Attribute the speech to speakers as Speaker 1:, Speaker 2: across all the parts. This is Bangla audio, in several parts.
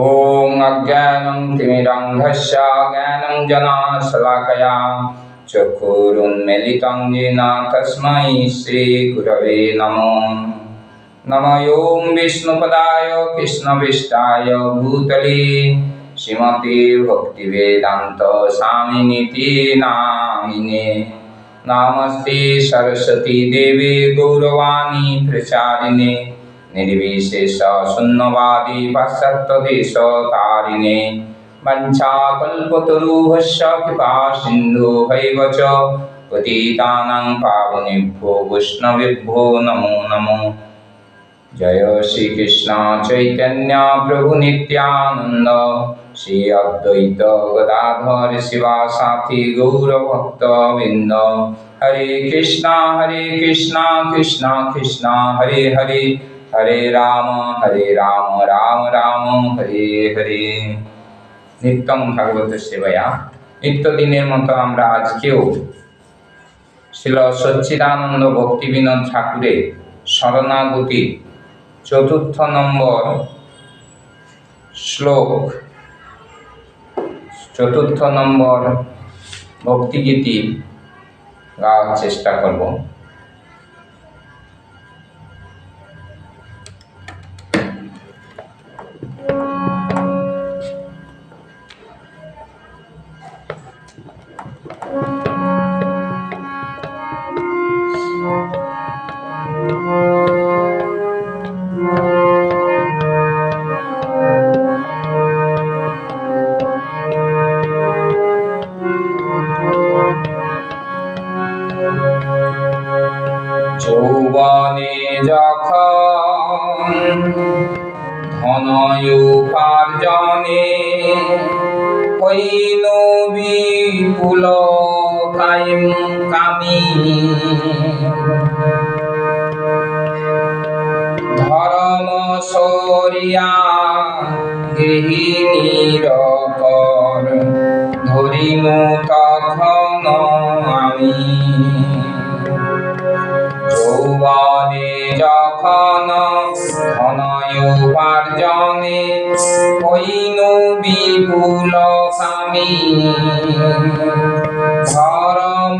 Speaker 1: ॐ अज्ञानं तिमिरङ्घस्य ज्ञानं जनाशलाकया चक्षुरुन्मिलितं येन तस्मै श्रीगुरवे नमो नम ओं विष्णुपदाय कृष्णविष्टाय भूतले श्रीमते भक्तिवेदान्तस्वामिनिति नामिने नामस्ते सरस्वती देवे गौरवाणी प्रचारिणे নির্বিশেষ শূন্যবাদী পাশ্চাত্য দেশ তারিণে वञ्चाकल्पतरुभश्च कृपा सिन्धुभैव च पतितानां पावनेभ्यो वैष्णवेभ्यो नमो नमो जय श्रीकृष्ण चैतन्य प्रभुनित्यानन्द श्री अद्वैत गदाधर शिवा साथी गौरभक्तविन्द हरे कृष्णा हरे कृष्णा कृष्णा कृष्णा हरे हरे হরে রাম হরে রাম রাম রাম হরে হরে নিত্যম ভাগবত সেবায়া নিত্যদিনের মতো আমরা আজকেও শিল সচ্চিদানন্দ ভক্তিবিনোদ ঠাকুরের শরণাগতি চতুর্থ নম্বর শ্লোক চতুর্থ নম্বর ভক্তিগীতি গাওয়ার চেষ্টা করব Thank you. অনয়ুপার্জনে হইল বিপুল কায়ম কামিনী ধরম সরিয়া গৃহিণীর কর ধরিনু তখন আমি যৌবনে যখন উপার্জনে হইনু বিপুল স্বামী সরম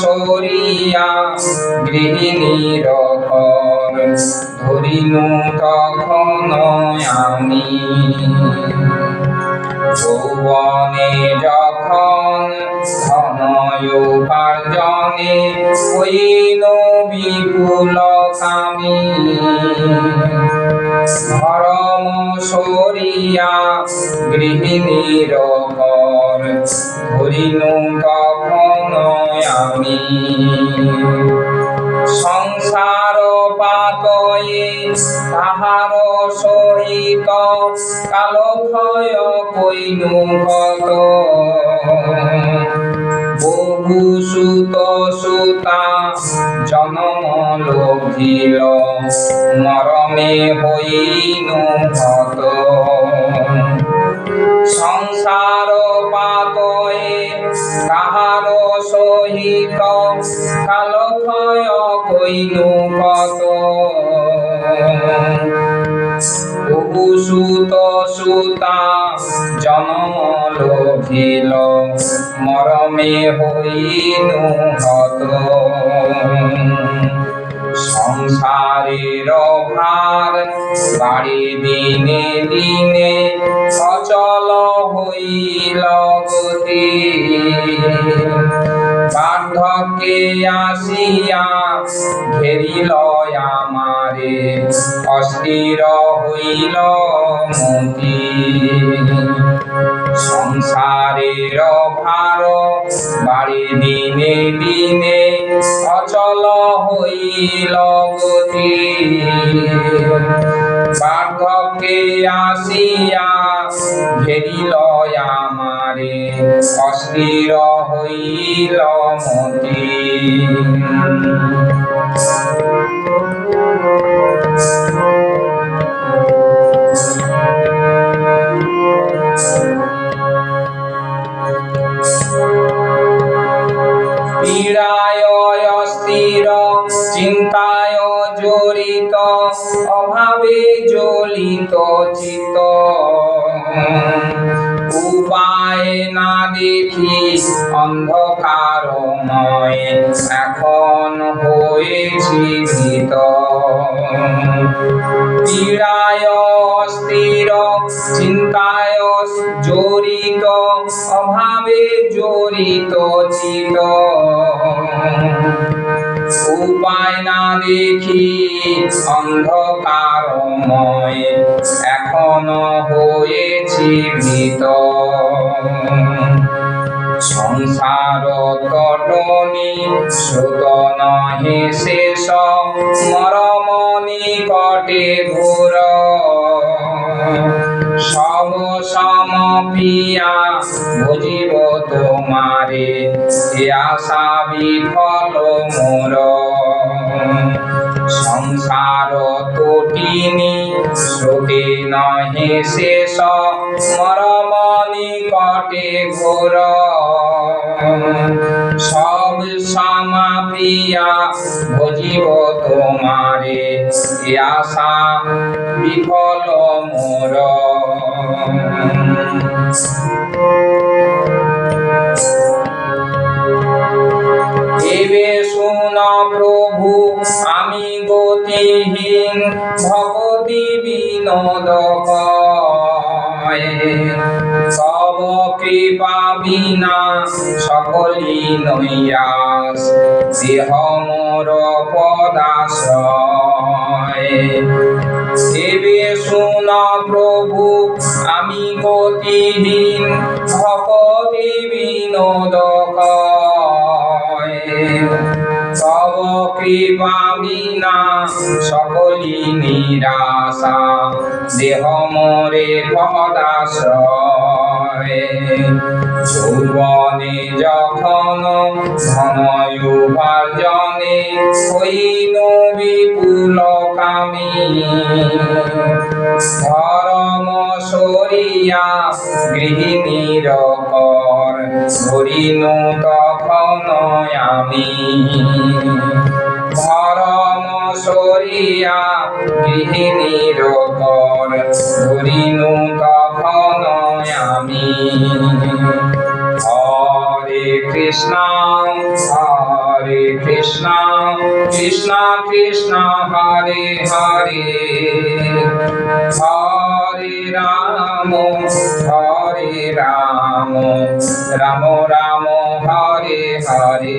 Speaker 1: সরিয়া গৃহিণীর ঘর ধরিনু তখন আমি যৌবনে যখন সময় উপার্জনে হইনু বিপুল স্বামী ধরম সরিয়া গৃহিণীর কর ধরিনু তখন আমি সংসার পাতয়ে তাহার সহিত কালক্ষয় কইনু কত মনে হইন হত সংসার পাতয়ে কাহার সহিত কালক্ষয় হইনু কত সুত সুতা জনম লোভিল মরমে হইন হত সংসারের ভার বাড়ি দিনে দিনে সচল হইল গতি বার্ধকে আসিয়া ঘেরিল আমারে অস্থির হইল মতি সংসারের ভার বাড়ি দিনে দিনে অচল হইল গতি বার্ধকে আসিয়া ঘেরিল আমারে অস্থির হইল মতি শিরায় স্থির চিন্তায় জড়িত অভাবে জড়িত চিত উপায় না দেখি অন্ধকারময় এখনো হয়েছি ভীত সংসার তটনি সুত নহে শেষ মরম নিকটে ভোর সব সমপিয়া বুঝিব তোমারে আশা বিফল মোর সংসার কোটিনি শ্রুতি নহে শেষ মরম নিকটে ঘোর সব সমাপিয়া বুঝিব তোমারে আশা বিফল মোর গতিহীন ভবতি বিনোদক সব কৃপা বিনা সকলি নৈয়াস সিহ মোর পদাশ্রয় সেবে শুন প্রভু আমি গতিহীন ভবতি বিনোদক হবে পাবি না সকলি নিরাশা দেহ মোরে পদাশ্রয় যৌবনে যখন ধনয়ুভার্জনে হইন বিপুল কামী ধরম সরিয়া গৃহিণীর কর ধরিনু তখন আমি ধরম সরিয়া গৃহিণীর কর ধরিনু কখন আমি হরে কৃষ্ণ হরে কৃষ্ণ কৃষ্ণ কৃষ্ণ হরে হরে হরে রাম হরে রাম রাম রাম হরে হরে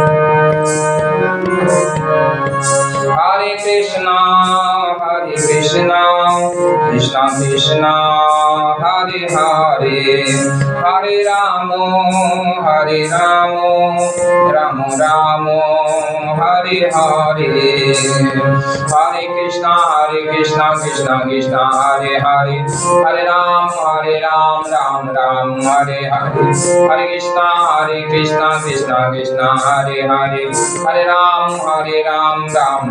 Speaker 1: Hare Krishna, Hare Krishna, Krishna Krishna, Hare Hare, Hare Ramo, Hare Ramo, Ramo Ramo, Hare Hare, Hare Krishna, Hare Krishna, Krishna Krishna, Hare Hare, Hare Ram, Hare Ram, Ram Ram, Hare Hare, Hare Krishna, Hare Krishna, Krishna Krishna, Hare Hare, Hare Ram, Hare Ram, Ram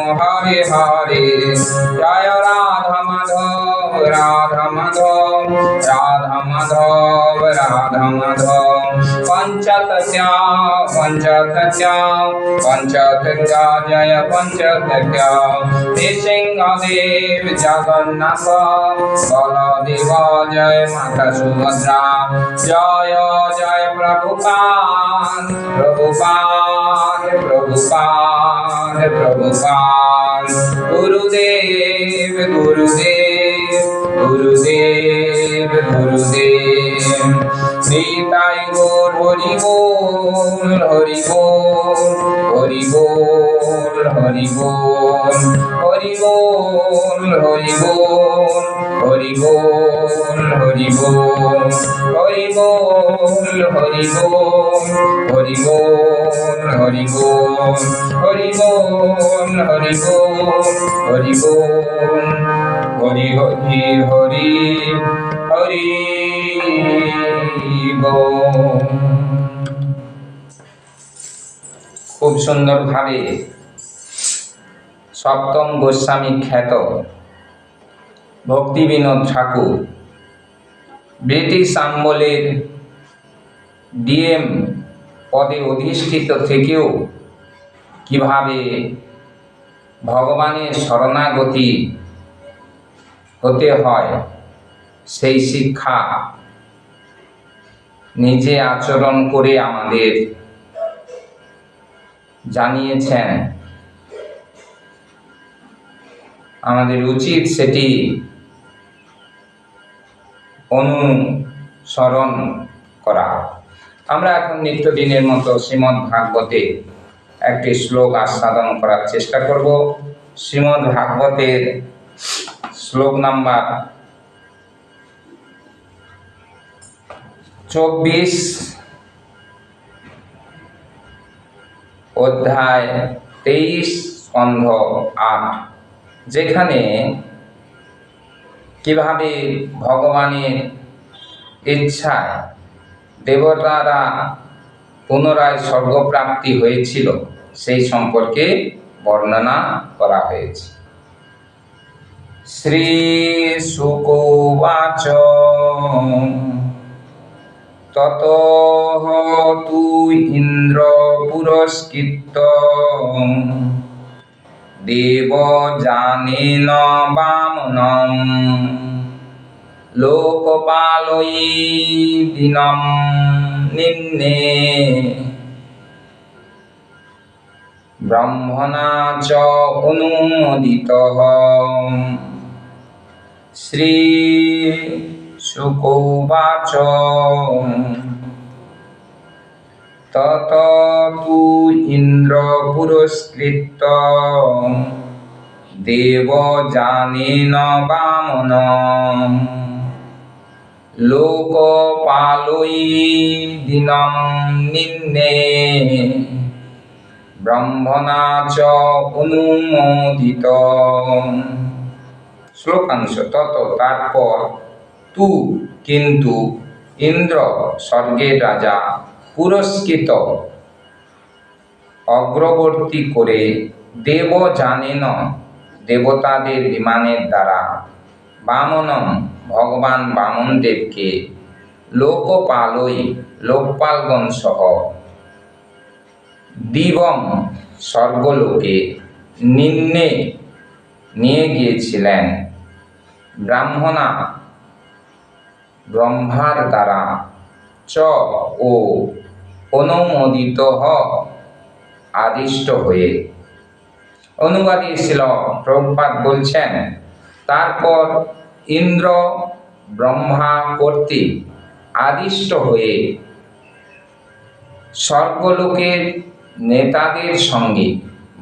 Speaker 1: হরে হরে জয় রাধা মাধব राधा माधव राधा माधव
Speaker 2: राधा माधव पंचतत्या
Speaker 1: पंचतत्या पंचतत्या जय पंचतत्या हे सिंहदेव जगन्नाथ बलदेव जय माता सुभद्रा जय जय प्रभुपाद प्रभुपाद प्रभुपाद प्रभुपाद गुरुदेव गुरुदेव হরি বল হরি বল হরি বল হরি বল হরি বল হরি বল হরি বল হরি বল হরি বল হরি বল হরি বল হরি বল হরি বল হরি বল হরি হরি হরি হরি বল খুব সুন্দরভাবে সপ্তম গোস্বামী খ্যাত ভক্তি বিনোদ ঠাকুর ব্রিটিশ আম্বলের ডিএম পদে অধিষ্ঠিত থেকেও কিভাবে ভগবানের শরণাগতি হতে হয় সেই শিক্ষা নিজে আচরণ করে আমাদের জানিয়েছেন আমাদের উচিত সেটি অনুসরণ করা আমরা এখন নিত্যদিনের মতো শ্রীমদ্ ভাগবতে একটি শ্লোক আস্বাদন করার চেষ্টা করব শ্রীমদ্ ভাগবতের শ্লোক নাম্বার চব্বিশ অধ্যায় তেইশ স্কন্ধ আট যেখানে কিভাবে ভগবানের ইচ্ছায় দেবতারা পুনরায় স্বর্গপ্রাপ্তি হয়েছিল সেই সম্পর্কে বর্ণনা করা হয়েছে শ্রী সুকোবাচ ততহ তু ইন্দ্র পুরস্কৃত দেব জানেন বামনম লোকপালয়ী দিনম নিম্নে ব্রহ্মণা চ অনুমোদিত শ্রী শুকৌবাচ তত তু ইন্দ্র পুরস্কৃত দেব জানেন বামন লোক পালই দিন নিন্নে ব্রহ্মণা অনুমোদিত শ্লোকাংশ তত তারপর তু কিন্তু ইন্দ্র স্বর্গের রাজা পুরস্কৃত অগ্রবর্তী করে দেব জানেন দেবতাদের বিমানের দ্বারা বামন ভগবান বামন দেবকে লোকপালই লোকপালগণ সহ দিবম স্বর্গলোকে নিম্নে নিয়ে গিয়েছিলেন ব্রাহ্মণা ব্রহ্মার দ্বারা চ ও অনুমোদিত হ আদিষ্ট হয়ে অনুবাদী ছিল প্রভুপাত বলছেন তারপর ইন্দ্র ব্রহ্মা কর্তৃক আদিষ্ট হয়ে স্বর্গলোকের নেতাদের সঙ্গে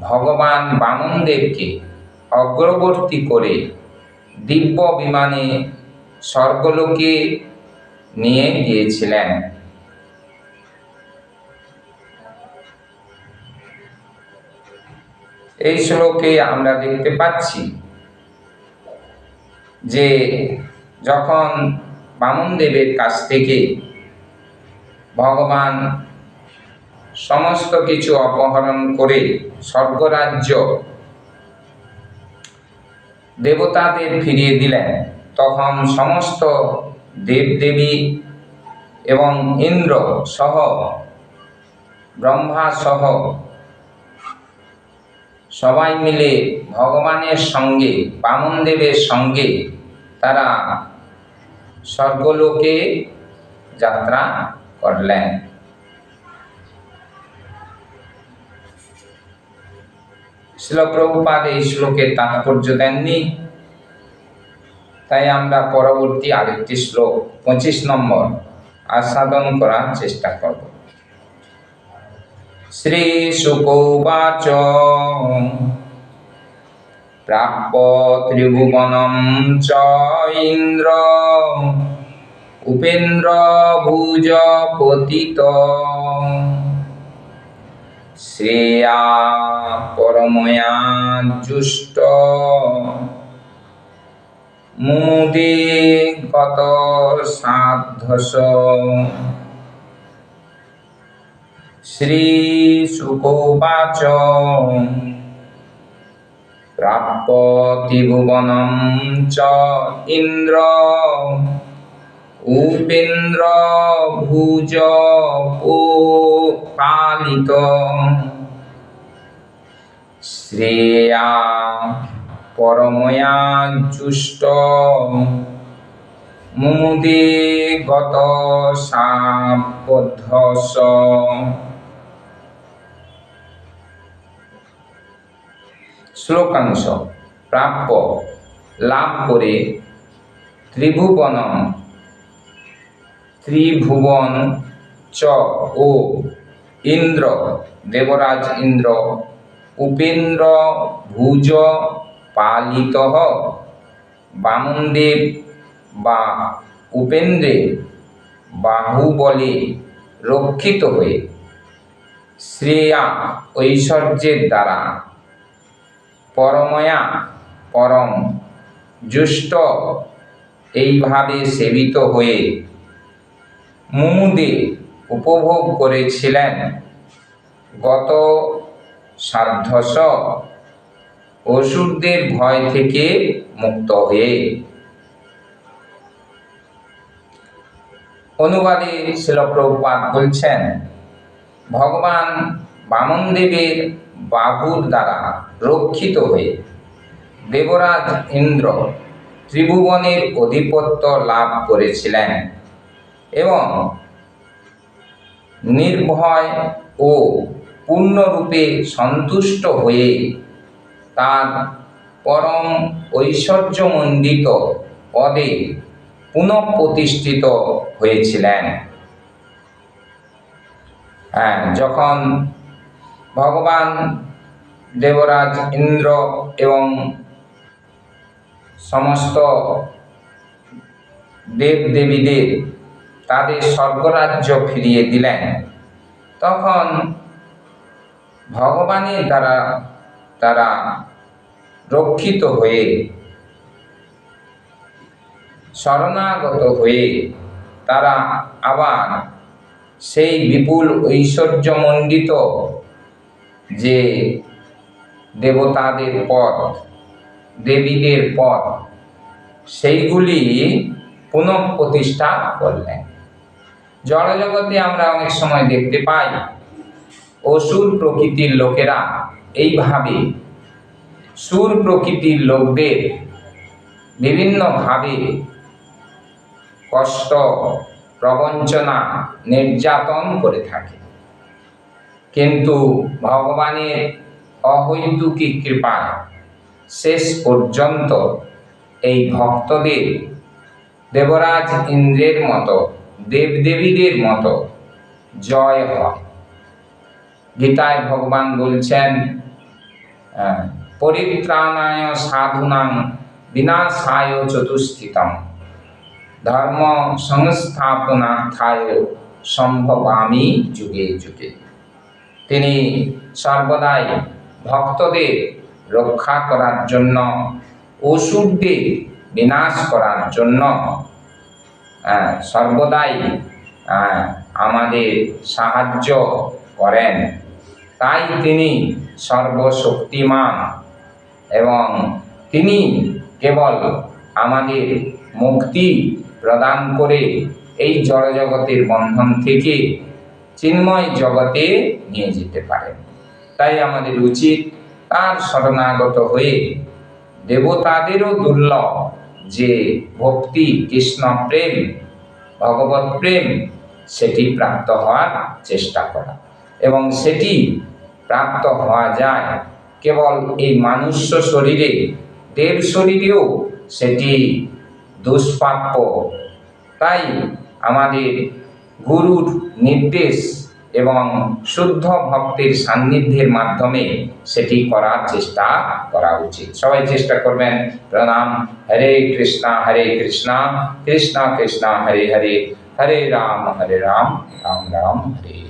Speaker 1: ভগবান বামনদেবকে অগ্রবর্তী করে দিব্য বিমানে স্বর্গলোকে নিয়ে গিয়েছিলেন এই শ্লোকে আমরা দেখতে পাচ্ছি যে যখন বামন দেবের কাছ থেকে ভগবান সমস্ত কিছু অপহরণ করে স্বর্গরাজ্য দেবতাদের ফিরিয়ে দিলেন তখন সমস্ত দেবদেবী এবং ইন্দ্র সহ ব্রহ্মা সহ সবাই মিলে ভগবানের সঙ্গে বামনদেবের সঙ্গে তারা স্বর্গলোকে যাত্রা করলেন শিলপ্রভুপাদ এই শ্লোকের তাৎপর্য দেননি তাই আমরা পরবর্তী আরেকটি শ্লোক পঁচিশ নম্বর আস্বাদন করার চেষ্টা করব শ্রী সুকৌবাচ প্রাপ্য ত্রিভুবনম চ ইন্দ্র উপেন্দ্র ভুজ পতিত শ্রেয়া পরময়া জুষ্ট মুদি গত সাধ্যস শ্রী সুকোবাচ প্রাপ্য চ ইন্দ্র উপেন্দ্র ভুজ ও পালিত শ্রেয়া পরময়াজুষ্ট মুদে গত সাবদ্ধস শ্লোকাংশ প্রাপ্য লাভ করে ত্রিভুবন ত্রিভুবন চ ও ইন্দ্র দেবরাজ ইন্দ্র উপেন্দ্র ভুজ পালিত বামনদেব বা উপেন্দ্রে বাহুবলে রক্ষিত হয়ে শ্রেয়া ঐশ্বর্যের দ্বারা পরময়া পরম জুষ্ট এইভাবে সেবিত হয়ে মুমুদে উপভোগ করেছিলেন গত সার্ধশ অসুরদের ভয় থেকে মুক্ত হয়ে অনুবাদে শিলপ্রপাত বলছেন ভগবান বামনদেবের বাবুর দ্বারা রক্ষিত হয়ে দেবরাজ ইন্দ্র ত্রিভুবনের অধিপত্য লাভ করেছিলেন এবং নির্ভয় ও পূর্ণরূপে সন্তুষ্ট হয়ে তার পরম ঐশ্বর্যমণ্ডিত পদে পুনঃপ্রতিষ্ঠিত হয়েছিলেন হ্যাঁ যখন ভগবান দেবরাজ ইন্দ্র এবং সমস্ত দেবদেবীদের তাদের স্বর্গরাজ্য ফিরিয়ে দিলেন তখন ভগবানের দ্বারা তারা রক্ষিত হয়ে শরণাগত হয়ে তারা আবার সেই বিপুল ঐশ্বর্যমণ্ডিত যে দেবতাদের পথ দেবীদের পথ সেইগুলি পুনঃ প্রতিষ্ঠা করলেন জড়জগতে আমরা অনেক সময় দেখতে পাই অসুর প্রকৃতির লোকেরা এইভাবে সুর প্রকৃতির লোকদের বিভিন্নভাবে কষ্ট প্রবঞ্চনা নির্যাতন করে থাকে কিন্তু ভগবানের অহৈতুকী কৃপা শেষ পর্যন্ত এই ভক্তদের দেবরাজ ইন্দ্রের মতো দেবদেবীদের মতো জয় হয় গীতায় ভগবান বলছেন হ্যাঁ পরিত্রাণায় সাধুনাং বিনাশায় চতুষ্ঠিতম ধর্ম সংস্থাপনার্থায় সম্ভব আমি যুগে যুগে তিনি সর্বদাই ভক্তদের রক্ষা করার জন্য অসুরদের বিনাশ করার জন্য সর্বদাই আমাদের সাহায্য করেন তাই তিনি সর্বশক্তিমান এবং তিনি কেবল আমাদের মুক্তি প্রদান করে এই জড়জগতের বন্ধন থেকে চিন্ময় জগতে নিয়ে যেতে পারেন তাই আমাদের উচিত তার শরণাগত হয়ে দেবতাদেরও দুর্লভ যে ভক্তি কৃষ্ণ প্রেম ভগবত প্রেম সেটি প্রাপ্ত হওয়ার চেষ্টা করা এবং সেটি প্রাপ্ত হওয়া যায় কেবল এই মানুষ্য শরীরে দেব শরীরেও সেটি দুষ্প্রাপ্য তাই আমাদের গুরুর নির্দেশ এবং শুদ্ধ ভক্তের সান্নিধ্যের মাধ্যমে সেটি করার চেষ্টা করা উচিত সবাই চেষ্টা করবেন প্রণাম হরে কৃষ্ণা হরে কৃষ্ণা কৃষ্ণা কৃষ্ণা হরে হরে হরে রাম হরে রাম রাম রাম হরে